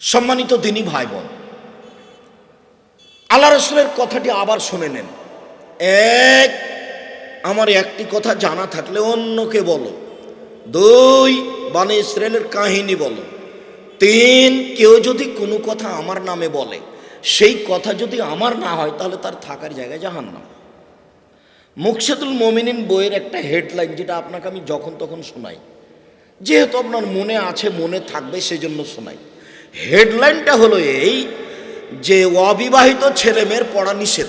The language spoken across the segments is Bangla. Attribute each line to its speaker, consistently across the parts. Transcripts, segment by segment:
Speaker 1: সম্মানিত দিনী ভাই বোন আল্লাহ রসুলের কথাটি আবার শুনে নেন। এক, আমার একটি কথা জানা থাকলে অন্যকে বলো। দুই বানে ইসরায়েলের কাহিনী বলো। তিন, কেউ যদি কোনো কথা আমার নামে বলে, সেই কথা যদি আমার না হয়, তাহলে তার থাকার জায়গায় জাহান না মুকসেদুল মমিনিন বইয়ের একটা হেডলাইন যেটা আপনাকে আমি যখন তখন শোনাই। যেহেতু আপনার মনে আছে, মনে থাকবে, সেজন্য শোনাই। হেডলাইনটা হলো এই যে অবিবাহিত ছেলে মেয়ের পড়া নিষেধ।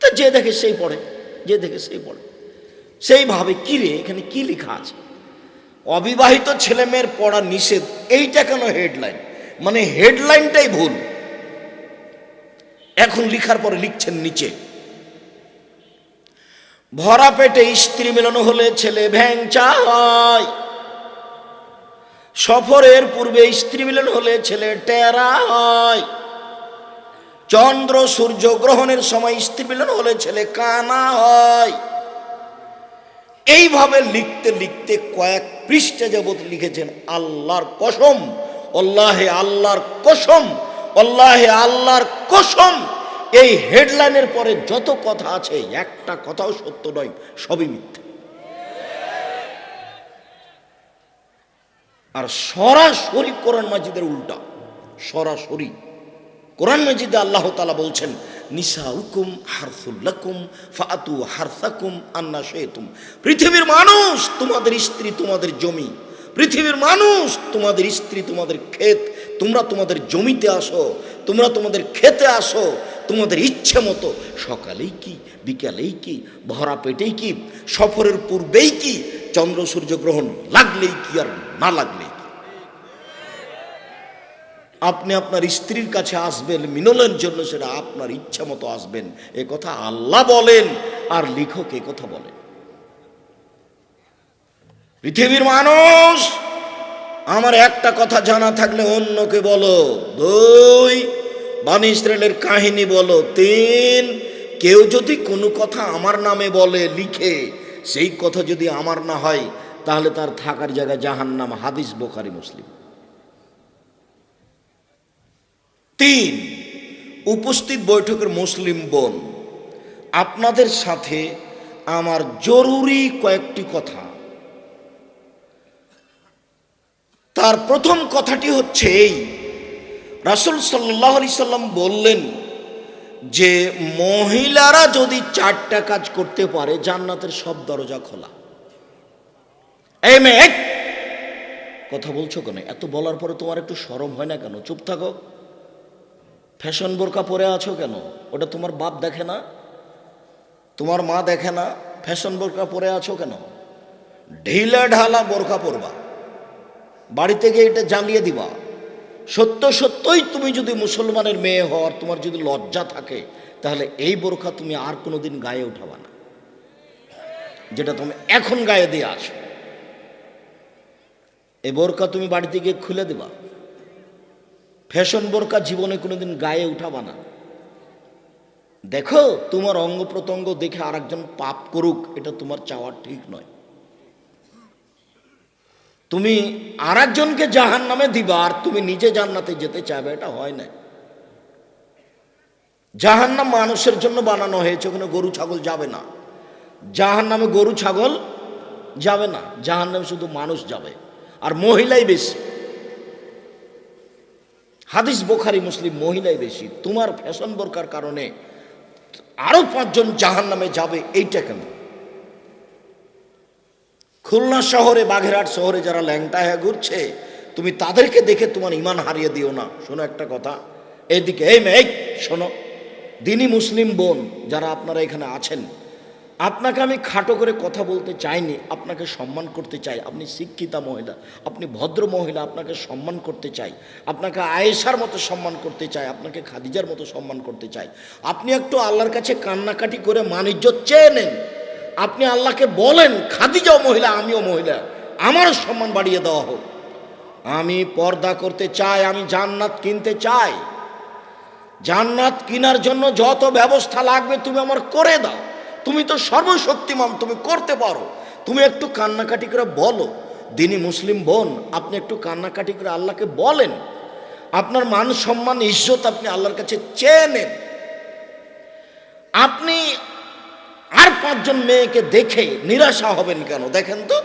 Speaker 1: তা যে দেখে সেই পড়ে, যে দেখে সেই পড়ে। সেইভাবে কি রে, এখানে কি লেখা আছে? অবিবাহিত ছেলে মেয়ের পড়া নিষেধ, এইটা কেন হেডলাইন? মানে হেডলাইনটাই ভুল। এখন লিখার পরে লিখছেন নিচে। ভরা পেটে স্ত্রী মিলন হলে ছেলে ভ্যাংচা হয় সফরের পূর্বে স্ত্রী মিলন হলে ছেলে টেরা হয়। চন্দ্র সূর্য গ্রহণের সময় স্ত্রী মিলন হলে ছেলে কানা হয়। এইভাবে লিখতে লিখতে কয়েক পৃষ্ঠা যাবৎ লিখেছেন, আল্লাহর কসম অল্লাহে আল্লাহর কসম অল্লাহে আল্লাহর কসম। এই হেডলাইনের পরে যত কথা আছে, একটা কথাও সত্য নয়, সবই মিথ্যে। আর সরাসরি কোরআন মাজিদের উল্টা। সরাসরি। কোরআন মাজিদে আল্লাহ তালা বলছেন নিসা হুকুম হারসুল্লাকুম ফাতু হারসাকুম আন্না শেতুম পৃথিবীর মানুষ তোমাদের স্ত্রী, তোমাদের জমি। পৃথিবীর মানুষ তোমাদের স্ত্রী, তোমাদের ক্ষেত। তোমরা তোমাদের জমিতে আসো, তোমরা তোমাদের খেতে আসো, তোমাদের ইচ্ছে মতো। সকালেই কি, বিকালেই কি, ভরা পেটেই কি, সফরের পূর্বেই কি, চন্দ্র সূর্য গ্রহণ লাগলেই কি আর না লাগলেই আপনি আপনার স্ত্রীর কাছে আসবেন মিনলের জন্য সেটা আপনার ইচ্ছা মতো আসবেন। এ কথা আল্লাহ বলেন, আর লেখক এ কথা বলেন। পৃথিবীর মানুষ, আমার একটা কথা জানা থাকলে অন্যকে বলো। দুই বানি ইসরায়েলের কাহিনী বলো। তিন, কেউ যদি কোনো কথা আমার নামে বলে, লিখে, সেই কথা যদি আমার না হয়, তাহলে তার থাকার জায়গায় জাহান নাম হাদিস বোখারি, মুসলিম। তিন, উপস্থিত বৈঠকের মুসলিম বোন, আপনাদের সাথে আমার জরুরি কয়েকটি কথা। তার প্রথম কথাটি হচ্ছে এই, রাসুল সাল্লাহ সাল্লাম বললেন যে, মহিলারা যদি চারটা কাজ করতে পারে, জান্নাতের সব দরজা খোলা। এই মেয়ে! কথা বলছো কেন? এত বলার পরে তোমার একটু সরম হয় না কেন? চুপ থাকো। ফ্যাশন বোরকা পরে আছো কেন? ওটা তোমার বাপ দেখে না? তোমার মা দেখে না? ফ্যাশন বোরকা পরে আছো কেন? ঢিলা ঢালা বোরকা পরবা। বাড়িতে গিয়ে এটা জ্বালিয়ে দিবা। সত্য সত্যই তুমি যদি মুসলমানের মেয়ে হওয়ার তোমার যদি লজ্জা থাকে, তাহলে এই বোরখা তুমি আর কোনোদিন গায়ে উঠাবা না। যেটা তুমি এখন গায়ে দিয়ে আছো। এই বোরখা তুমি বাড়িতে গিয়ে খুলে দেবা। ফ্যাশন বোরকা জীবনে কোনোদিন গায়ে উঠাবা না। দেখো, তোমার অঙ্গ প্রত্যঙ্গ দেখে আরেকজন পাপ করুক, এটা তোমার চাওয়ার ঠিক নয়। তুমি আর একজনকে জাহান নামে দিবা আর তুমি নিজে জান্নাতে যেতে চাইবে, এটা হয় না। জাহান নাম মানুষের জন্য বানানো হয়েছে, ওখানে গরু, ছাগল যাবে না। জাহান নামে গরু, ছাগল যাবে না। জাহান নামে শুধু মানুষ যাবে। আর মহিলাই বেশি। হাদিস বোখারি, মুসলিম মহিলাই বেশি। তোমার ফ্যাশন বোরকার কারণে আরও পাঁচজন জাহান নামে যাবে, এইটা কেন? খুলনা শহরে বাঘেরহাট শহরে যারা ল্যাংটা হয়ে ঘুরছে, তুমি তাদেরকে দেখে তোমার ইমান হারিয়ে দিও না। শোনো একটা কথা এইদিকে এই মেয়ে, শোনো দিনই মুসলিম বোন যারা আপনারা এখানে আছেন আপনাকে আমি খাটো করে কথা বলতে চাইনি, আপনাকে সম্মান করতে চাই। আপনি শিক্ষিতা মহিলা, আপনি ভদ্র মহিলা, আপনাকে সম্মান করতে চাই। আপনাকে আয়েশার মতো সম্মান করতে চাই, আপনাকে খাদিজার মতো সম্মান করতে চাই। আপনি একটু আল্লাহর কাছে কান্নাকাটি করে মানিজ্য চেয়ে নেন। আপনি আল্লাহকে বলেন, খাদিজাও মহিলা, আমিও মহিলা, আমারও সম্মান বাড়িয়ে দেওয়া হোক। আমি পর্দা করতে চাই, আমি জান্নাত কিনতে চাই। জান্নাত কেনার জন্য যত ব্যবস্থা লাগবে তুমি আমার করে দাও। তুমি তো সর্বশক্তিমান, তুমি করতে পারো। তুমি একটু কান্নাকাটি করে বলো, দিনী মুসলিম বোন, আপনি একটু কান্নাকাটি করে আল্লাহকে বলেন। আপনার মান সম্মান, ইজ্জত আপনি আল্লাহর কাছে চেয়ে নেন। আপনি আর পাঁচজন মেয়েকে দেখে নিরাশা হবেন কেন? দেখেন তো,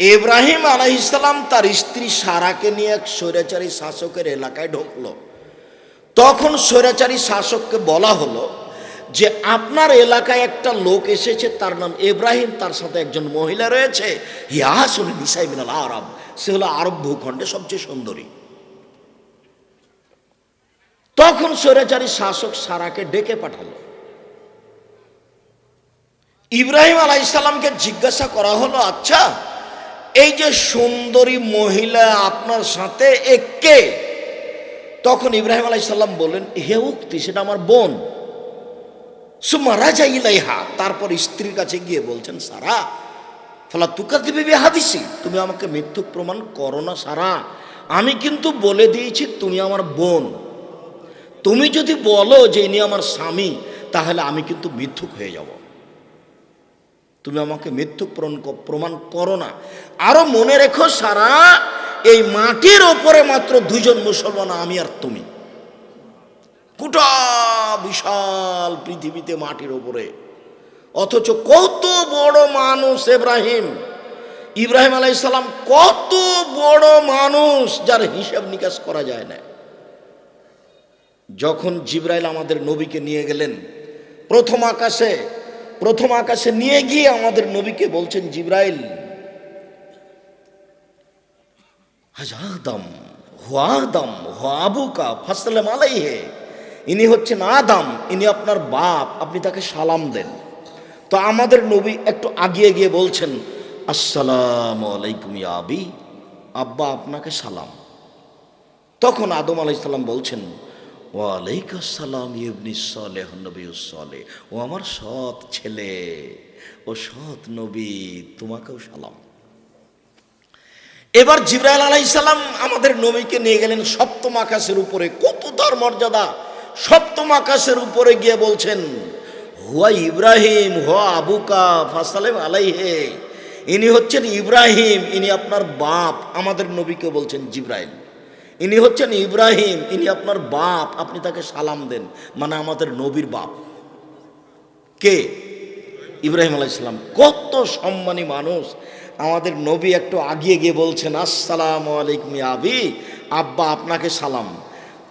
Speaker 1: ইব্রাহিম আলাইসালাম তার স্ত্রী সারাকে নিয়ে এক স্বৈরাচারী শাসকের এলাকায় ঢুকলো। তখন স্বৈরাচারী শাসককে বলা হলো যে আপনার এলাকায় একটা লোক এসেছে, তার নাম ইব্রাহিম, তার সাথে একজন মহিলা রয়েছে। আরব। সে হলো আরব ভূখণ্ডে সবচেয়ে সুন্দরী। তখন স্বৈরাচারী শাসক সারাকে ডেকে পাঠালো। ইব্রাহিম আলাইসাল্লামকে জিজ্ঞাসা করা হলো আচ্ছা এই যে সুন্দরী মহিলা আপনার সাথে একে তখন ইব্রাহিম আলাইসাল্লাম বললেন হে উক্তি, সেটা আমার বোন। সুমা রাজা ইলাইহা। তারপর স্ত্রীর কাছে গিয়ে বলছেন, সারা, ফলা তুকা দিবি হাদিসি তুমি আমাকে মিথ্যুক প্রমাণ করো না, সারা। আমি কিন্তু বলে দিয়েছি, তুমি আমার বোন। তুমি যদি বলো যে ইনি আমার স্বামী, তাহলে আমি কিন্তু মিথ্যুক হয়ে যাব। তুমি আমাকে মিথ্যুক প্রমাণ করো না। আরও মনে রেখো, সারা, এই মাটির ওপরে মাত্র দুজন মুসলমান, আমি আর তুমি। গোটা বিশাল পৃথিবীতে মাটির ওপরে। অথচ কত বড় মানুষ ইব্রাহিম। ইব্রাহিম আলাইসাল্লাম কত বড় মানুষ যার হিসাব নিকাশ করা যায় না। যখন জিব্রাইল আমাদের নবীকে নিয়ে গেলেন, প্রথম আকাশে প্রথম আকাশে নিয়ে গিয়ে আমাদের নবীকে বলছেন, জিব্রাইল হাজাদম হুয়াদম হুয়াবুকা ফাসলাম আলাইহে। ইনি হচ্ছেন আদাম, ইনি আপনার বাপ, আপনি তাকে সালাম দেন। তো আমাদের নবী একটু আগিয়ে গিয়ে বলছেন, আসসালাম আলাইকুম আবি, আব্বা আপনাকে সালাম। তখন আদম আলাইসাল্লাম বলছেন, ওয়ালাইকুম আসসালাম ইবনি সলেহ, নবী সলে ও আমার সৎ ছেলে, ও সৎ নবী, তোমাকেও সালাম। এবার জিব্রাইল আলাইসাল্লাম আমাদের নবীকে নিয়ে গেলেন সপ্তম আকাশের উপরে। কত তার মর্যাদা! সপ্তম আকাশের উপরে গিয়ে বলছেন, হুয়া ইব্রাহিম, হুয়া আবুকা ফাসালেম আলাইহে। ইনি হচ্ছেন ইব্রাহিম, ইনি আপনার বাপ। আমাদের নবীকে বলছেন জিব্রাইল, ইনি হচ্ছেন ইব্রাহিম, ইনি আপনার বাপ, আপনি তাকে সালাম দেন। মানে আমাদের নবীর বাপ। কে? ইব্রাহিম আলাইসালাম কত সম্মানী মানুষ। আমাদের নবী একটু আগিয়ে গিয়ে বলছেন, আসসালাম আলাইকুম আবি, আব্বা আপনাকে সালাম।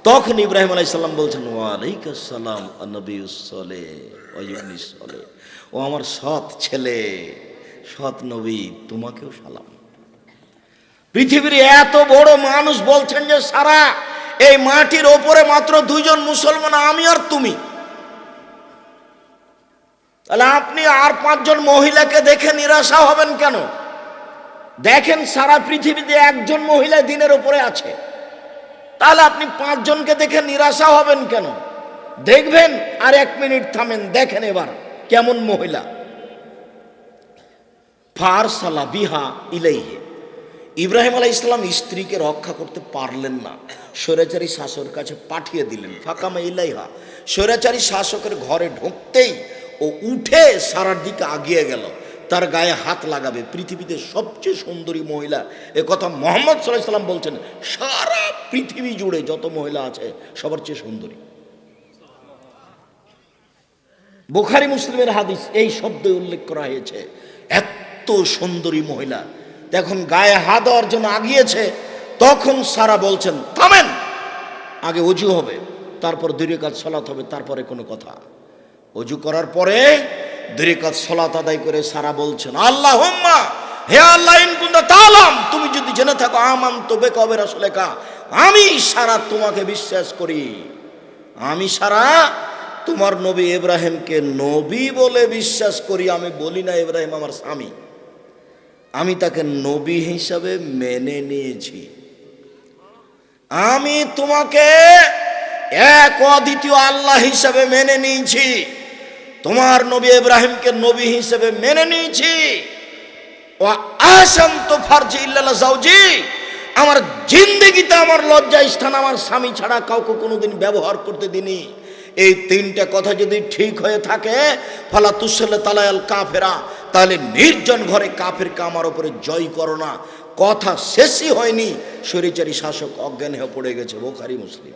Speaker 1: তখন ইব্রাহিম আলাইসাল্লাম বলছেন, ওয়ালাইকুম আসসালাম নবী সলে অয়ুবনি সলে ও আমার সৎ ছেলে, সৎ নবী, তোমাকেও সালাম। পৃথিবীর এত বড় মানুষ বলছেন যে, সারা এই মাটির ওপরে মাত্র দুইজন মুসলমান, আমি আর তুমি। তাহলে আপনি আর পাঁচজন মহিলাকে দেখে নিরাশা হবেন কেন? দেখেন সারা পৃথিবীতে একজন মহিলা দিনের উপরে আছে। তাহলে আপনি পাঁচজনকে দেখে নিরাশা হবেন কেন? দেখবেন, আর এক মিনিট থামেন, দেখেন এবার, কেমন মহিলা। ফারসালা বিহা ইলাইহে। ইব্রাহিম আলাহ ইসলাম স্ত্রীকে রক্ষা করতে পারলেন না। স্বৈরাচারী শাসকের কাছে পাঠিয়ে দিলেন। ফাঁকামা ইলাইহা। স্বৈরাচারী শাসকের ঘরে ঢুকতেই ও উঠে সারার দিকে আগিয়ে গেল। তার গায়ে হাত লাগাবে। পৃথিবীতে সবচেয়ে সুন্দরী মহিলা, এ কথা মোহাম্মদ সাল্লাহ সাল্লাম বলছেন, সারা পৃথিবী জুড়ে যত মহিলা আছে, সবার চেয়ে সুন্দরী। বোখারি মুসলিমের হাদিস এই শব্দে উল্লেখ করা হয়েছে, এত সুন্দরী মহিলা এখন গায়ে হাত দেওয়ার জন্য আগিয়েছে, তখন সারা বলছেন, থামেন, আগে অজু হবে, তারপর দুই কাজ সলাত হবে, তারপরে কোনো কথা। অজু করার পরে দুই কাজ সলাত আদায় করে সারা বলছেন আল্লাহ হে আল্লাহ তালাম তুমি যদি জেনে থাকো আমান তো বেকবের আসলে কা, আমি সারা তোমাকে বিশ্বাস করি। আমি সারা তোমার নবী ইব্রাহিমকে নবী বলে বিশ্বাস করি, আমি বলি না ইব্রাহিম আমার স্বামী। আমি তাকে নবী হিসাবে মেনে নিয়েছি। আমি তোমাকে এক অদ্বিতীয় আল্লাহ হিসাবে মেনে নিয়েছি। তোমার নবী ইব্রাহিমকে নবী হিসেবে মেনে নিয়েছি। ও আসান্ত ফার্জি ইল্লাল্লাহ জাউজি আমার জিন্দগিতে আমার লজ্জা স্থান, আমার স্বামী ছাড়া কাউকে কোনোদিন ব্যবহার করতে দিনি। এই তিনটা কথা যদি ঠিক হয়ে থাকে, ফালা তুসলে তালায়াল কাফেরা, তাহলে নির্জন ঘরে কাফের কামার ওপরে জয় করো না। কথা শেষই হয়নি শরীচারী শাসক অজ্ঞান হয়ে পড়ে গেছে, বোখারি মুসলিম।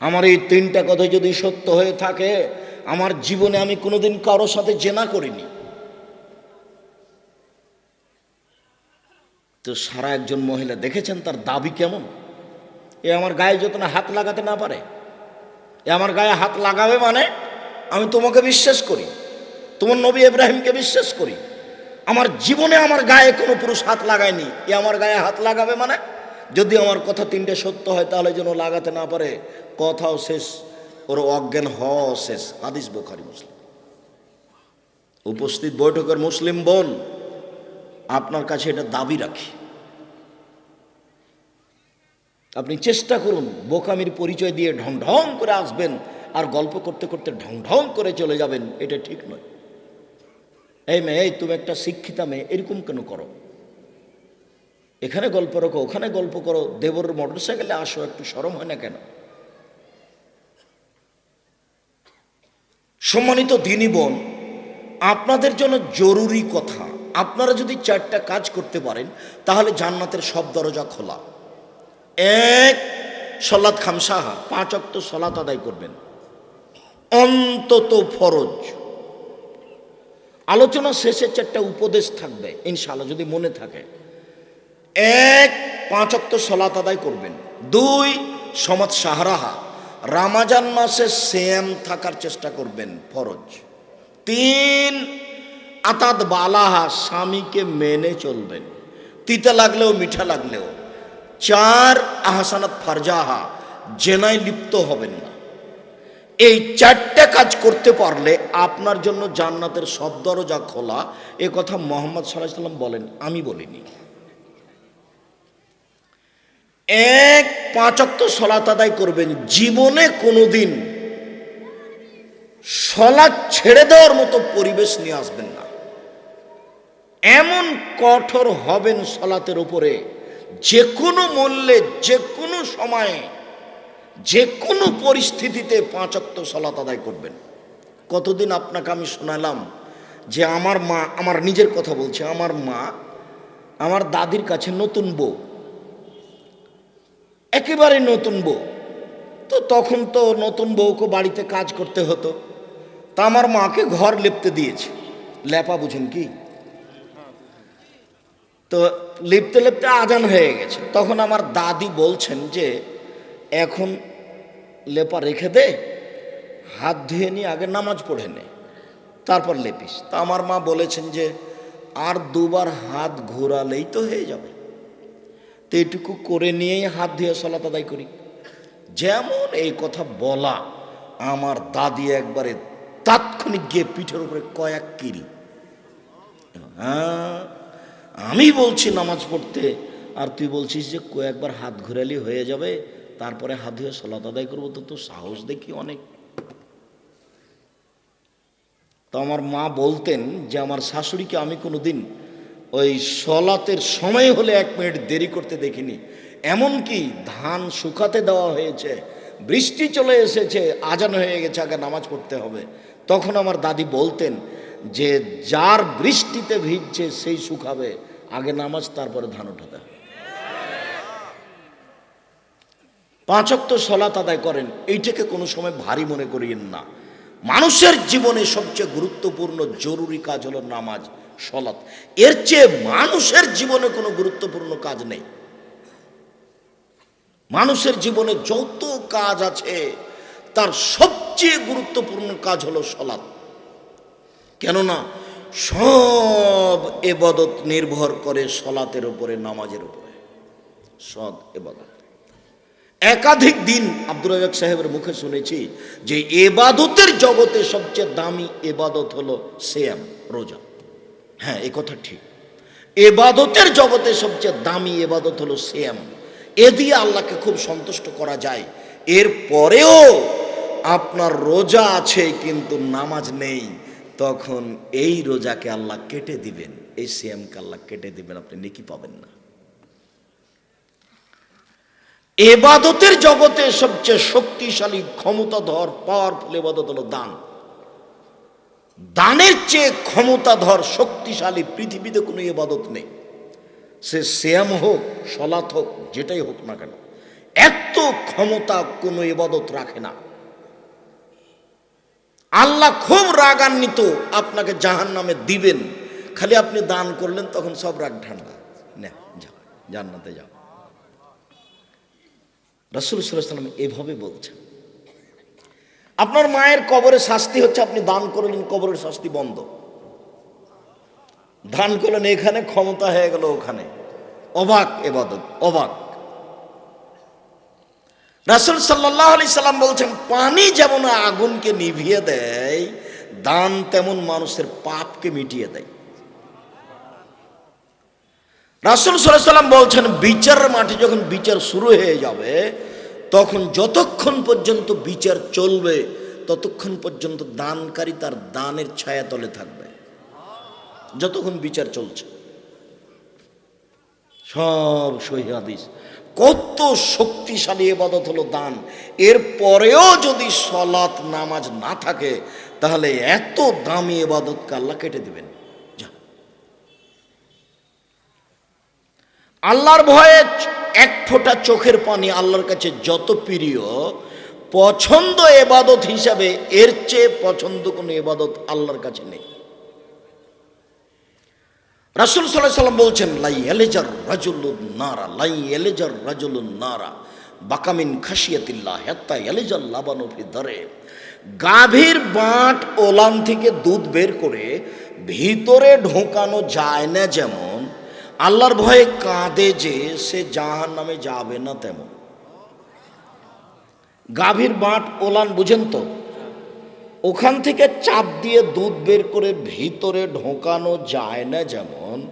Speaker 1: আমার এই তিনটা কথা যদি সত্য হয়ে থাকে, আমার জীবনে আমি কোনোদিন কারোর সাথে জেনা করিনি। তো সারা একজন মহিলা দেখেছেন তার দাবি কেমন? এ আমার গায়ে যত না হাত লাগাতে না পারে, এ আমার গায়ে হাত লাগাবে মানে আমি তোমাকে বিশ্বাস করি, তোমার নবী ইব্রাহিমকে বিশ্বাস করি। আমার জীবনে আমার গায়ে কোনো পুরুষ হাত লাগায়নি, এ আমার গায়ে হাত লাগাবে মানে যদি আমার কথা তিনটে সত্য হয়, তাহলে যেন লাগাতে না পারে। কথাও শেষ, ওর অজ্ঞান হওয়াও শেষ। হাদিস বোখারি, মুসলিম। উপস্থিত বৈঠকের মুসলিম বোন, আপনার কাছে এটা দাবি রাখি। আপনি চেষ্টা করুন বোকামির পরিচয় দিয়ে ঢং ঢং করে আসবেন আর গল্প করতে করতে ঢং ঢং করে চলে যাবেন, এটা ঠিক নয়। এই মেয়ে, তুমি একটা শিক্ষিতা মেয়ে, এরকম কেন করো? এখানে গল্প রাখো, ওখানে গল্প করো দেবর মোটর সাইকেলে আসো, একটু সরম হয় না কেন? সম্মানিত দিনী বোন, আপনাদের জন্য জরুরি কথা, আপনারা যদি চারটা কাজ করতে পারেন, তাহলে জান্নাতের সব দরজা খোলা। এক সলাৎ খামসাহা, পাঁচ অক্ত সলাৎ আদায় করবেন। অন্তত ফরজ। আলোচনা শেষে চারটা উপদেশ থাকবে, ইনশাআল্লাহ, যদি মনে থাকে। এক, পাঁচ অক্ত সলাৎ আদায় করবেন। দুই, সমাজ সাহারাহা, রামাজান মাসে সেম থাকার চেষ্টা করবেন ফরজ। তিন, আতাত বালাহা, স্বামীকে মেনে চলবেন। তিতা লাগলেও, মিঠা লাগলেও। চার, আহসানাত ফারজাহা, জেনায় লিপ্ত হবেন না। এই চারটে কাজ করতে পারলে আপনার জন্য জান্নাতের সব দরজা খোলা। এ কথা মোহাম্মদ সাল্লাহ সাল্লাম বলেন, আমি বলিনি। এক পাঁচক্ত সলাত আদায় করবেন। জীবনে কোনোদিন সলাৎ ছেড়ে দেওয়ার মতো পরিবেশ নিয়ে আসবেন না। এমন কঠোর হবেন সলাতের উপরে। যে কোনো মূল্যে যে কোনো সময়ে যে কোনো পরিস্থিতিতে পাঁচক্ত সলাত আদায় করবেন। কতদিন আপনাকে আমি শোনালাম যে আমার মা, আমার নিজের কথা বলছে, আমার মা, আমার দাদির কাছে নতুন বউ। একেবারে নতুন বউ। তো তখন তো নতুন বউকে বাড়িতে কাজ করতে হতো। তা আমার মাকে ঘর লেপতে দিয়েছে। লেপা বুঝেন কি? তো লিপতে লিপতে আজান হয়ে গেছে। তখন আমার দাদি বলছেন যে, এখন লেপা রেখে দে, হাত ধুয়ে নিয়ে আগে নামাজ পড়ে নে, তারপর লেপিস। তা আমার মা বলেছেন যে, আর দুবার হাত ঘোরালেই তো হয়ে যাবে। তো এটুকু করে নিয়েই হাত ধুয়ে সলাত আদায় করি। যেমন এই কথা বলা, আমার দাদি একবারে তাৎক্ষণিক গিয়ে পিঠের উপরে কয়েক কিরি হ্যাঁ আমি বলছি নামাজ পড়তে, আর তুই বলছিস যে কয়েকবার হাত ঘুরালি হয়ে যাবে, তারপরে হাত ধুয়ে সলাত আদায় করব তো তোর সাহস দেখি অনেক। তো আমার মা বলতেন যে, আমার শাশুড়িকে আমি কোনো দিন ওই সলাতের সময় হলে এক মিনিট দেরি করতে দেখিনি। এমনকি ধান শুকাতে দেওয়া হয়েছে, বৃষ্টি চলে এসেছে, আজান হয়ে গেছে, আগে নামাজ পড়তে হবে। তখন আমার দাদি বলতেন যে, যার বৃষ্টিতে ভিজছে, সেই শুকাবে। আগে নামাজ, তারপরে ধান উঠাতে হবে। পাঁচক্ত সলাত আদায় করেন। এইটাকে কোনো সময় ভারী মনে করিয়েন না। মানুষের জীবনে সবচেয়ে গুরুত্বপূর্ণ, জরুরি কাজ হলো নামাজ। সলাৎ। এর চেয়ে মানুষের জীবনে কোনো গুরুত্বপূর্ণ কাজ নেই। মানুষের জীবনে যত কাজ আছে, তার সবচেয়ে গুরুত্বপূর্ণ কাজ হলো সলাৎ। কেননা, সব এবাদত নির্ভর করে সলাতের উপরে, নামাজের উপরে। সব এবাদত। একাধিক দিন আব্দুল রাজাক সাহেবের মুখে শুনেছি যে এবাদতের জগতে সবচেয়ে দামি এবাদত হলো সেম রোজা। হ্যাঁ এ কথা ঠিক। এবাদতের জগতে সবচেয়ে দামি এবাদত হলো সেম এ দিয়ে আল্লাহকে খুব সন্তুষ্ট করা যায়। এর পরেও আপনার রোজা আছে কিন্তু নামাজ নেই, তখন এই রোজাকে আল্লাহ কেটে দিবেন। এই সিয়ামকে আল্লাহ কেটে দিবেন, আপনি নেকি পাবেন না। এবাদতের জগতে সবচেয়ে শক্তিশালী, ক্ষমতাধর পাওয়ারফুল এবাদত হলো দান। দানের চেয়ে ক্ষমতাধর, শক্তিশালী পৃথিবীতে কোনো ইবাদত নেই। সে শ্যাম হোক সলাৎ হোক, যেটাই হোক না কেন, এত ক্ষমতা কোনো ইবাদত রাখে না। আল্লাহ খুব রাগান্বিত, আপনাকে জাহান নামে দিবেন। খালি আপনি দান করলেন, তখন সব রাগ ঠান্ডা জান্নাতে যাও রসুল সাল্লাম এভাবে বলছেন। আপনার মায়ের কবরে শাস্তি হচ্ছে আপনি দান করলেন কবরের শাস্তি বন্ধ। দান করলেন, এখানে ক্ষমতা হয়ে গেল ওখানে। অবাক এবাদত, অবাক। রাসুল সাল্লাহ আলি সাল্লাম বলছেন, পানি যেমন আগুনকে নিভিয়ে দেয়, দান তেমন মানুষের পাপকে মিটিয়ে দেয়। রাসুল সাল্লাম বলছেন বিচার মাঠে যখন বিচার শুরু হয়ে যাবে তখন যতক্ষণ পর্যন্ত বিচার চলবে, ততক্ষণ পর্যন্ত দানকারী তার দানের ছায়া তলে থাকবে। যতক্ষণ বিচার চলছে। সব সহি হাদিস। কত শক্তিশালী এবাদত হলো দান। এর পরেও যদি সলাৎ নামাজ না থাকে, তাহলে এত দামি এবাদতকে আল্লাহ কেটে দিবেন। আল্লাহর ভয়ে এক ফোঁটা চোখের পানি আল্লাহর কাছে যত প্রিয়, পছন্দ এবাদত হিসাবে এর চেয়ে পছন্দ কোনো এবাদত আল্লাহর কাছে নেই। রাসুল সাল্লাহ সাল্লাম বলছেন, লাই এলেজার রাজুলুন নারা, লাই এলেজার রাজুলুন নারা, বাকামিন খাসিয়াতিল্লা হেত্তা এলেজার লাবানফি ধরে গাভীর বাঁট ওলান থেকে দুধ বের করে ভিতরে ঢোকানো যায় না যেমন আল্লাহর ভয়ে কাঁদে যে সে জাহান নামে যাবে না তেমন। গাভীর বাঁট ওলান, বুঝেন তো? ওখান থেকে চাপ দিয়ে দুধ বের করে ভিতরে ঢোকানো যায় না যেমন।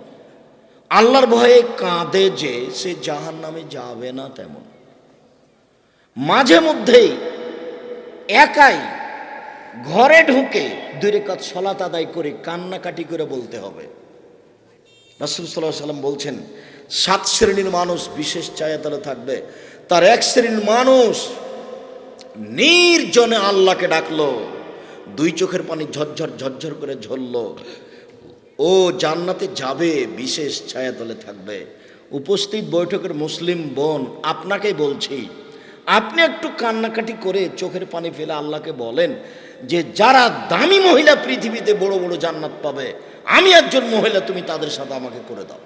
Speaker 1: আল্লাহর ভয়ে কাঁদে যে সে জাহান নামে যাবে না তেমন। মাঝে মধ্যেই একাই ঘরে ঢুকে দুই রেখাত সলাত আদায় করে কান্নাকাটি করে বলতে হবে। রাসুল সাল্লাহ সাল্লাম বলছেন, সাত শ্রেণির মানুষ বিশেষ চায়াতলে থাকবে। তার এক শ্রেণির মানুষ নির্জনে আল্লাহকে ডাকলো, দুই চোখের পানি ঝরঝর ঝরঝর করে ঝরল। ও জান্নাতে যাবে, বিশেষ ছায়াতলে থাকবে। উপস্থিত বৈঠকের মুসলিম বোন, আপনাকেই বলছি, আপনি একটু কান্নাকাটি করে চোখের পানি ফেলে আল্লাহকে বলেন যে, যারা দামি মহিলা পৃথিবীতে বড় বড় জান্নাত পাবে আমি একজন মহিলা, তুমি তাদের সাথে আমাকে করে দাও।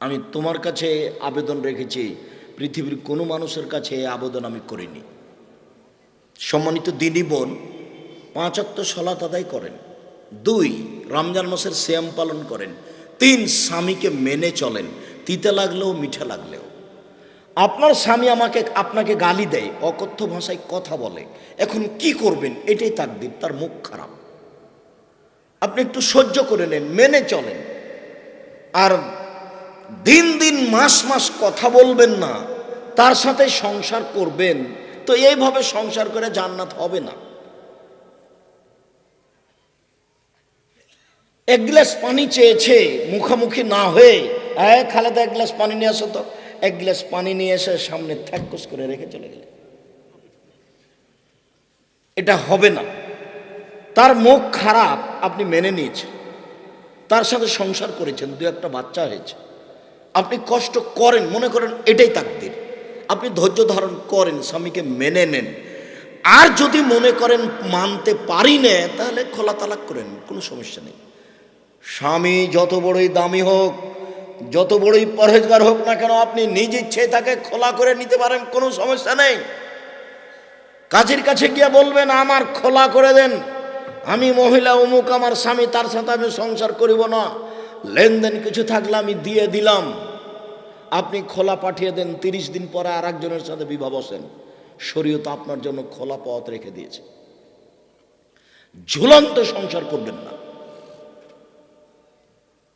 Speaker 1: আমি তোমার কাছে আবেদন রেখেছি, পৃথিবীর কোনো মানুষের কাছে আবেদন আমি করিনি। সম্মানিত দিনী বোন পাঁচাত্ত সলাত আদায় করেন। দুই, রমজান মাসের শ্যাম পালন করেন। তিন, স্বামীকে মেনে চলেন। তিতে লাগলেও মিঠা লাগলেও। আপনার স্বামী আমাকে, আপনাকে গালি দেয়, অকথ্য ভাষায় কথা বলে। এখন কি করবেন? এটাই তাকদির, তার মুখ খারাপ। আপনি একটু সহ্য করে নেন, মেনে চলেন। আর দিন দিন, মাস মাস কথা বলবেন না, তার সাথে সংসার করবেন, তো এইভাবে সংসার করে জান্নাত হবে না। এক গ্লাস পানি চেয়েছে, মুখামুখি না হয়ে হ্যাঁ খালেদা, এক গ্লাস পানি নিয়ে আসো তো। এক গ্লাস পানি নিয়ে এসে সামনে থ্যাকস করে রেখে চলে গেলে এটা হবে না। তার মুখ খারাপ আপনি মেনে নিয়েছেন। তার সাথে সংসার করেছেন, দু একটা বাচ্চা হয়েছে। আপনি কষ্ট করেন, মনে করেন এটাই তাকদির। আপনি ধৈর্য ধারণ করেন, স্বামীকে মেনে নেন। আর যদি মনে করেন মানতে পারি না, তাহলে খোলা তালাক করেন, কোনো সমস্যা নেই। স্বামী যত বড়ই দামি হোক, যত বড়ই পরহেজগার হোক না কেন, আপনি নিজ ইচ্ছে তাকে খোলা করে নিতে পারেন, কোনো সমস্যা নেই। কাজের কাছে গিয়ে বলবেন, আমার খোলা করে দেন। আমি মহিলা, অমুক আমার স্বামী, তার সাথে আমি সংসার করিব না। লেনদেন কিছু থাকলে আমি দিয়ে দিলাম। আপনি খোলা পাঠিয়ে দেন, তিরিশ দিন পরে আর একজনের সাথে বিবাহ বসেন। শরীয়ত আপনার জন্য খোলা পথ রেখে দিয়েছে। ঝুলন্ত সংসার করবেন না।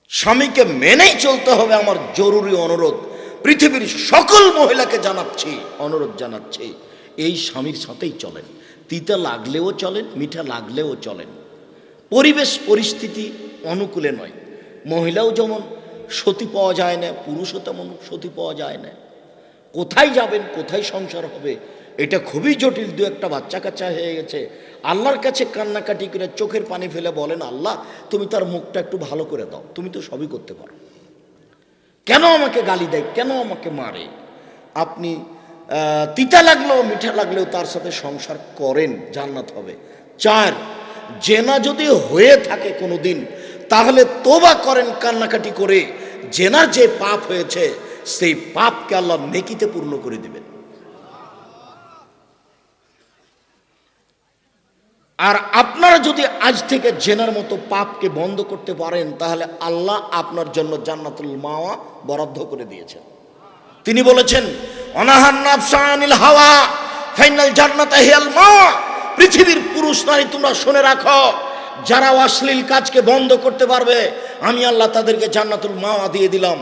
Speaker 1: স্বামীকে মেনেই চলতে হবে আমার জরুরি অনুরোধ। পৃথিবীর সকল মহিলাকে জানাচ্ছি, অনুরোধ জানাচ্ছি। এই স্বামীর সাথেই চলেন। তিতা লাগলেও চলেন, মিঠা লাগলেও চলেন। পরিবেশ, পরিস্থিতি অনুকূলে নয়। মহিলাও যেমন সতী পাওয়া যায় না, পুরুষও তেমন সতী পাওয়া যায় না। কোথায় যাবেন, কোথায় সংসার হবে, এটা খুবই জটিল। দু একটা বাচ্চা কাচ্চা হয়ে গেছে। আল্লাহর কাছে কান্নাকাটি করে চোখের পানি ফেলে বলেন, আল্লাহ, তুমি তার মুখটা একটু ভালো করে দাও, তুমি তো সবই করতে পারো। কেন আমাকে গালি দেয়? কেন আমাকে মারে? আপনি তিতা লাগলেও মিঠা লাগলেও তার সাথে সংসার করেন, জান্নাত হবে। চার, জেনা যদি হয়ে থাকে কোনো দিন তাহলে তোবা করেন কান্নাকাটি করে। জেনার যে পাপ হয়েছে, সেই পাপকে আল্লাহ নেকিতে পূর্ণ করে দিবেন। আর আপনারা যদি আজ থেকে জেনার মতো পাপকে বন্ধ করতে পারেন, তাহলে আল্লাহ আপনার জন্য জান্নাতুল মাওয়া বরাদ্দ করে দিয়েছেন। তিনি বলেছেন অনাহান নাফসানিল হাওয়া, ফাইনাল জান্নাত হিয়াল পৃথিবীর পুরুষ নারী তোমরা শুনে রাখো যারা অশ্লীল কাজকে বন্ধ করতে পারবে, আমি আল্লাহ তাদেরকে জান্নাতুল মাওয়া দিয়ে দিলাম।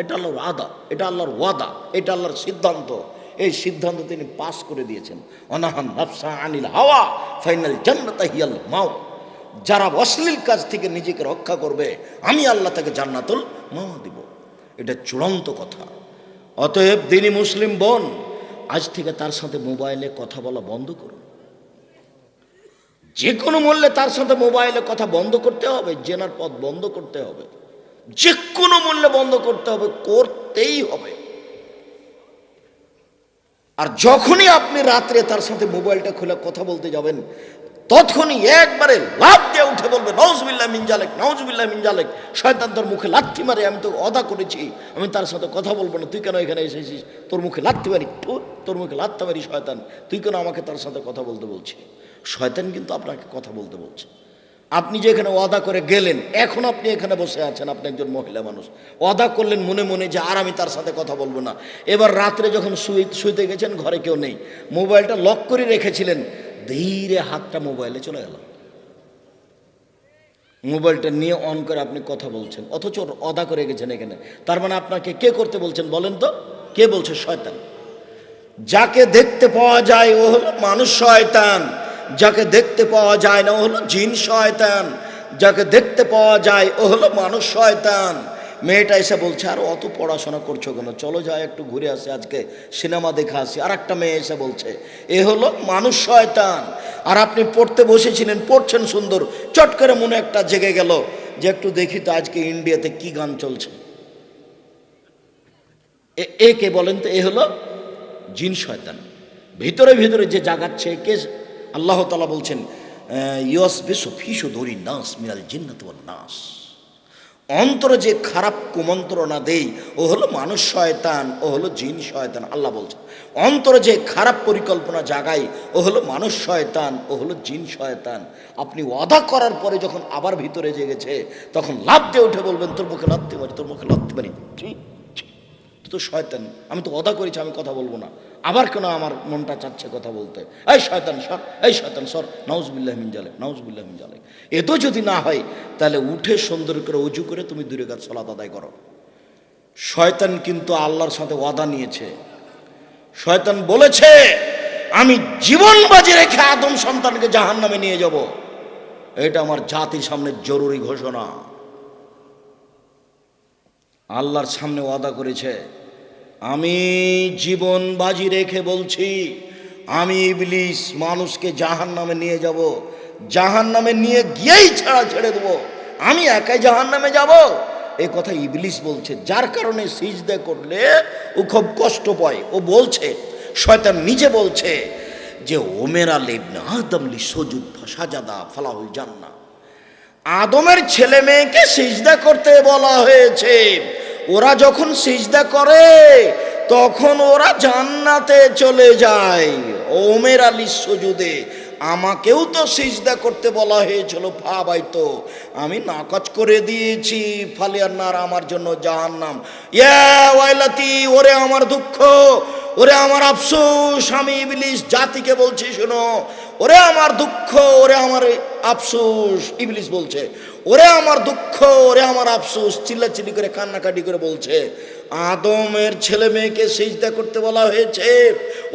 Speaker 1: এটা আল্লাহর আদা, এটা আল্লাহর ওয়াদা, এটা আল্লাহর সিদ্ধান্ত। এই সিদ্ধান্ত তিনি পাস করে দিয়েছেন। অনাহান নাফসা আনিল হাওয়া, ফাইনাল জান্নাতা হিয়াল মাও যারা অশ্লীল কাজ থেকে নিজেকে রক্ষা করবে, আমি আল্লাহ তাকে জান্নাতুল মাওয়া দিব। এটা চূড়ান্ত কথা। অতএব দিনী মুসলিম বোন, আজ থেকে তার সাথে মোবাইলে কথা বলা বন্ধ করুন। যে কোনো মূল্যে তার সাথে মোবাইলে কথা বন্ধ করতে হবে, জেনার পথ বন্ধ করতে হবে। যে কোনো মূল্যে বন্ধ করতে হবে, করতেই হবে। আর যখনই আপনি রাত্রে তার সাথে মোবাইলটা খুলে কথা বলতে যাবেন তখনই একবারে লাভ দিয়ে উঠে বলবে নওজবিল্লা মিনজালেক নওজবিল্লা মিনজালেক শয়তান তোর মুখে লাথি মারে, আমি তো অদা করেছি, আমি তার সাথে কথা বলব না। তুই কেন এখানে এসেছিস? তোর মুখে লাথি মারি তোর মুখে লাথি মারি শয়তান। তুই কেন আমাকে তার সাথে কথা বলতে বলছি শয়তান কিন্তু আপনাকে কথা বলতে বলছে। আপনি যে এখানে ওয়াদা করে গেলেন, এখন আপনি এখানে বসে আছেন, আপনি একজন মহিলা মানুষ। ওয়াদা করলেন মনে মনে যে আর আমি তার সাথে কথা বলব না। এবার রাত্রে যখন শুয়ে শুইতে গেছেন, ঘরে কেউ নেই। মোবাইলটা লক করে রেখেছিলেন ধীরে হাতটা মোবাইলে চলে গেল। মোবাইলটা নিয়ে অন করে আপনি কথা বলছেন, অথচ অদা করে গেছেন এখানে। তার মানে আপনাকে কে করতে বলছেন বলেন তো? কে বলছে? শয়তান। যাকে দেখতে পাওয়া যায় ও হলো মানুষ শয়তান। যাকে দেখতে পাওয়া যায় না ও হলো জিন শয়তান। যাকে দেখতে পাওয়া যায় ও হলো মানুষ শয়তান। মেয়েটা এসে বলছে, আর অত পড়াশোনা করছ কেন? চলো যাই, একটু ঘুরে আসি, আজকে সিনেমা দেখে আসি। আর একটা মেয়ে এসে বলছে, এ হলো মানুষ শয়তান। আর আপনি পড়তে বসেছিলেন, পড়ছেন সুন্দর। চট করে মনে একটা জেগে গেল যে একটু দেখি তো আজকে ইন্ডিয়াতে কি গান চলছে। এ- কে বলেন তো? এ হলো জিন শয়তান। ভিতরে ভিতরে যে জাগাচ্ছে, কে আল্লাহ তালা বলছেন ইয়স বেসো ফিসো ধরি নাস মিনাল জিন্নাত নাস। অন্তরে যে খারাপ কুমন্ত্রণা দেই, ও হলো মানুষ শয়তান, ও হলো জিন শয়তান, আল্লাহ বলছেন অন্তরে যে খারাপ পরিকল্পনা জাগাই, ও হলো মানুষ শয়তান, ও হলো জিন শয়তান। আপনি ওয়াদা করার পরে যখন আবার ভিতরে জেগেছে, তখন লাভ দিয়ে উঠে বলবেন, তোর মুখে লাত্তি পারি তোর মুখে লাত্তি পারি তো শয়তান, আমি তো অদা করেছি, আমি কথা বলব না। আবার কেন আমার মনটা চাচ্ছে কথা বলতে? এই শয়তান, সর, এই শয়তান, সর। নাউজবিল্লাহ মিন জালেক, নাউজবিল্লাহ মিন জালেক। এ তো যদি না হয়, তাহলে উঠে সুন্দর করে উজু করে তুমি দূরে কাজ সলাত আদায় করো। শয়তান কিন্তু আল্লাহর সাথে ওয়াদা নিয়েছে। শয়তান বলেছে, আমি জীবন বাজি রেখে আদম সন্তানকে জাহান নামে নিয়ে যাব। এটা আমার জাতির সামনে জরুরি ঘোষণা। আল্লাহর সামনে ওয়াদা করেছে আমি জীবন বাজি রেখে বলছি, আমি ইবলিস মানুষকে জাহান নামে নিয়ে যাব। জাহান নামে নিয়ে গিয়েই ছাড়া ছেড়ে দেবো। আমি একাই জাহান নামে যাব? এ কথা ইবলিস বলছে। যার কারণে সিজদা করলে ও খুব কষ্ট পায়। ও বলছে, শয়তান নিজে বলছে যে ওমের আলিবনা আদমলি সজুদ ফাসাজাদা ফালাহুল জান্না আদমের ছেলে মেয়েকে সিজদা করতে বলা হয়েছে। ওরা যখন সিজদা করে, তখন ওরা জান্নাতে চলে যায়। ওমের আলী সজুদে, আমাকেও তো সিজদা করতে বলা হয়েছিল, ভাবাই তো, আমি নাকচ করে দিয়েছি ফালিয়ান্নার আমার জন্য জাহান্নাম। ইয়া ওয়াইলাতি, ওরে আমার দুঃখ, ওরে আমার আফসোস, আমি ইবলিস জাতিকে বলছি, শোনো, ওরে আমার দুঃখ, ওরে আমার আফসোস, ইবলিস বলছে ওরে আমার দুঃখ, ওরে আমার আফসোস, চিল্লাচিল্লি করে, কান্নাকাটি করে বলছে, আদমের ছেলে মেয়েকে সিজদা করতে বলা হয়েছে,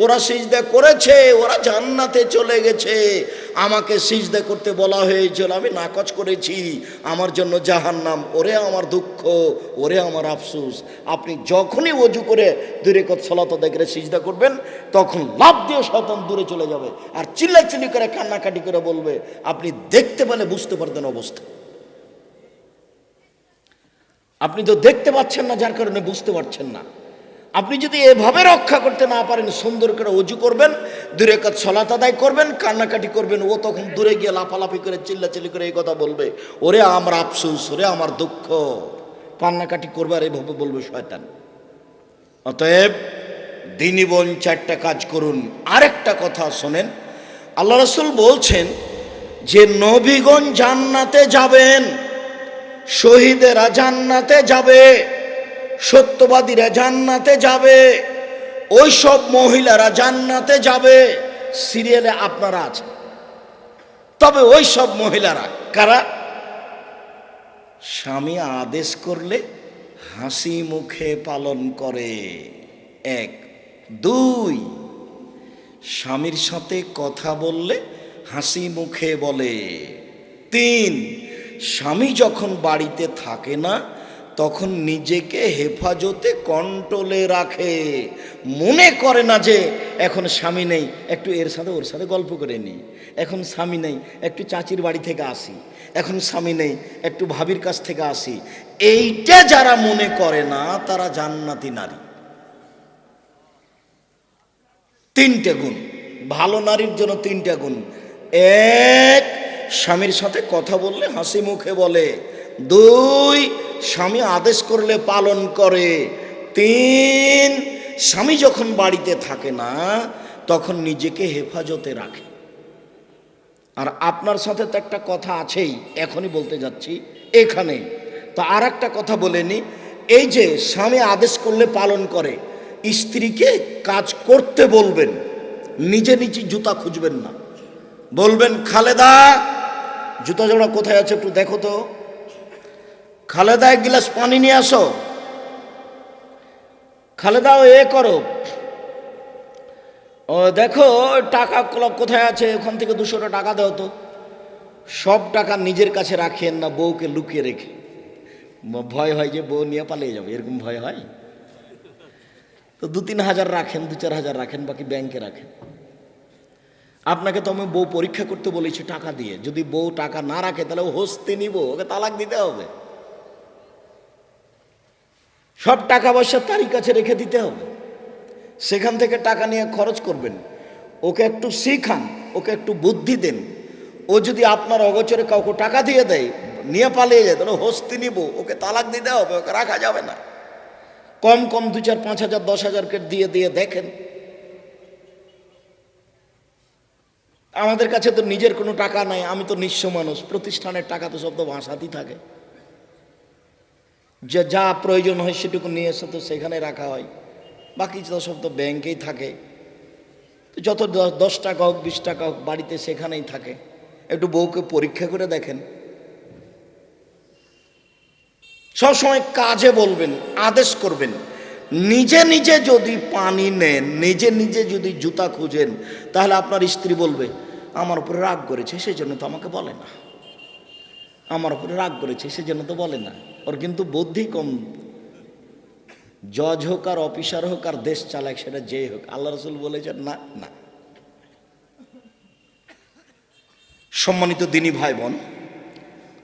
Speaker 1: ওরা সিজদা করেছে, ওরা জান্নাতে চলে গেছে, আমাকে সিজদা করতে বলা হয়েছিল আমি নাকচ করেছি, আমার জন্য জাহান্নাম, ওরে আমার দুঃখ, ওরে আমার আফসুস, আপনি যখনই অজু করে দূরে কত সলাত দেখে সিজদা করবেন, তখন লাভ দিয়ে শতন দূরে চলে যাবে, আর চিল্লাচিল্লি করে, কান্নাকাটি করে বলবে, আপনি দেখতে পেলে বুঝতে পারতেন অবস্থা। আপনি তো দেখতে পাচ্ছেন না, যার কারণে বুঝতে পারছেন না। আপনি যদি এভাবে রক্ষা করতে না পারেন, সুন্দর করে অজু করবেন, দূরে কাজ সলাত আদায় করবেন, কান্নাকাটি করবেন, ও তখন দূরে গিয়ে লাফালাফি করে, চিল্লাচিল্লি করে এই কথা বলবে, ওরে আমার আফসুস, ওরে আমার দুঃখ। কান্নাকাটি করবে আর এইভাবে বলবে শয়তান। অতএব দিনী বোন চারটা কাজ করুন। আরেকটা কথা শোনেন, আল্লাহ রসুল বলছেন, যে নবীগণ জান্নাতে যাবেন শহীদেরা জান্নাতে যাবে, সত্যবাদীরা জান্নাতে যাবে ওই সব মহিলারা জান্নাতে যাবে, সিরিয়ালে আপনারা আছেন। তবে ওই সব মহিলারা কারা? স্বামী আদেশ করলে হাসি মুখে পালন করে। এক। দুই। স্বামীর সাথে কথা বললে হাসি মুখে বলে। তিন। স্বামী যখন বাড়িতে থাকে না, তখন নিজেকে হেফাজতে কন্ট্রোলে রাখে। মনে করে না যে, এখন স্বামী নেই, একটু এর সাথে ওর সাথে গল্প করে নিই এখন স্বামী নেই, একটু চাচির বাড়ি থেকে আসি। এখন স্বামী নেই, একটু ভাবির কাছ থেকে আসি। এইটা যারা মনে করে না, তারা জান্নাতি নারী। তিনটে গুণ। ভালো নারীর জন্য তিনটা গুণ। এক স্বামীর সাথে কথা বললে হাসি মুখে বলে। দুই, স্বামী আদেশ করলে পালন করে। তিন, স্বামী যখন বাড়িতে থাকে না, তখন নিজেকে হেফাজতে রাখে। আর আপনার সাথে তো একটা কথা আছেই, এখনই বলতে যাচ্ছি, এখানে। তো আর একটা কথা বলে নি, এই যে স্বামী আদেশ করলে পালন করে, স্ত্রীকে কাজ করতে বলবেন, নিজে নিজে জুতা খুঁজবেন না। বলবেন, খালেদা জুতা জোড়া কোথায় আছে একটু দেখো তো। খালেদা এক গিলাস পানি নিয়ে আসো। খালেদা, ও এ করো। ও দেখো, টাকা কোথায় আছে? ওখান থেকে দুশোটা টাকা দাও তো। সব টাকা নিজের কাছে রাখেন না, বউকে লুকিয়ে রেখে। ভয় হয় যে বউ নিয়ে পালিয়ে যাবে, এরকম ভয় হয়? তো দু তিন হাজার রাখেন দু চার হাজার রাখেন, বাকি ব্যাংকে রাখেন। আপনাকে তো আমি বউ পরীক্ষা করতে বলেছি টাকা দিয়ে। যদি বউ টাকা না রাখে, তাহলে ও হস্তে নিব, ওকে তালাক দিতে হবে। সব টাকা পয়সা তারই কাছে রেখে দিতে হবে। সেখান থেকে টাকা নিয়ে খরচ করবেন। ওকে একটু শিখান, ওকে একটু বুদ্ধি দেন। ও যদি আপনার অগোচরে কাউকে টাকা দিয়ে দেয়, নিয়ে পালিয়ে যায়, তাহলে হস্তি নিব, ওকে তালাক দিতে হবে, ওকে রাখা যাবে না। কম কম দু চার পাঁচ হাজার, দশ হাজারকে দিয়ে দিয়ে দেখেন। আমাদের কাছে তো নিজের কোনো টাকা নাই, আমি তো নিঃস্ব মানুষ। প্রতিষ্ঠানের টাকা তো সব তো বাসাতেই থাকে। যে যা প্রয়োজন হয় সেটুকু নিয়ে এসে তো সেখানে রাখা হয়। বাকি তো সব তো ব্যাংকেই থাকে। তো যত দশ টাকা হোক, বিশ টাকা হোক, বাড়িতে সেখানেই থাকে। একটু বউকে পরীক্ষা করে দেখেন। সবসময় কাজে বলবেন, আদেশ করবেন। নিজে নিজে যদি পানি নেন, নিজে নিজে যদি জুতা খুঁজেন, তাহলে আপনার স্ত্রী বলবে আমার উপরে রাগ করেছে সেই জন্য তো আমাকে বলে না। আমার উপরে রাগ করেছে সেজন্য তো বলে না। ওর কিন্তু বুদ্ধি কম। জজ হোক আর অফিসার হোক আর দেশ চালাক, সেটা যেই হোক। আল্লাহ রসুল বলেছেন, না না। সম্মানিত দিনী ভাই বোন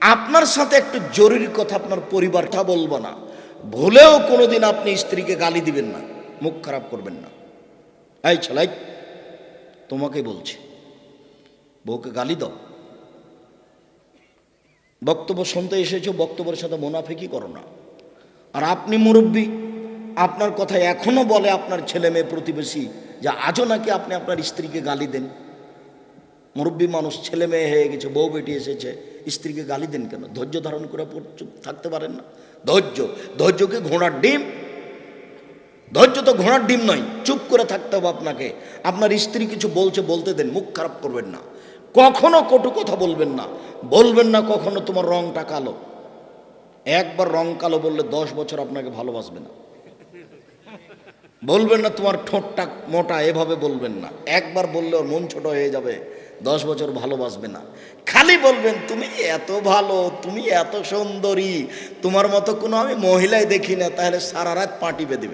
Speaker 1: আপনার সাথে একটু জরুরি কথা আপনার পরিবারটা বলব না। ভুলেও কোনোদিন আপনি স্ত্রীকে গালি দিবেন না, মুখ খারাপ করবেন না। এই ছেলাই তোমাকে বলছি। বউকে গালি দাও। বক্তব্য শুনতে এসেছ, বক্তব্যের সাথে মোনাফেকি করো না। আর আপনি মুরব্বী, আপনার কথা এখনও বলে আপনার ছেলে মেয়ে প্রতিবেশী যে আজও নাকি আপনি আপনার স্ত্রীকে গালি দেন। মুরব্বী মানুষ ছেলে মেয়ে হয়ে গেছে, বউ বেটি এসেছে, স্ত্রীকে গালি দেন কেন? ধৈর্য ধারণ করে থাকতে পারেন না? ধৈর্য, ধৈর্যকে ঘোড়ার ডিম। ধৈর্য তো ঘোড়ার ডিম নয়, চুপ করে থাকতে হবে আপনাকে। আপনার স্ত্রী কিছু বলছে, বলতে দেন, মুখ খারাপ করবেন না। কখনো কটু কথা বলবেন না। বলবেন না কখনো তোমার রংটা কালো। একবার রং কালো বললে দশ বছর আপনাকে ভালোবাসবে না। বলবেন না তোমার ঠোঁটটা মোটা, এভাবে বলবেন না। একবার বললে ওর মন ছোট হয়ে যাবে, দশ বছর ভালোবাসবে না। খালি বলবেন, তুমি এত ভালো, তুমি এত সুন্দরী, তোমার মতো কোনো আমি মহিলাই দেখি না, তাহলে সারা রাত পার্টি বেঁধে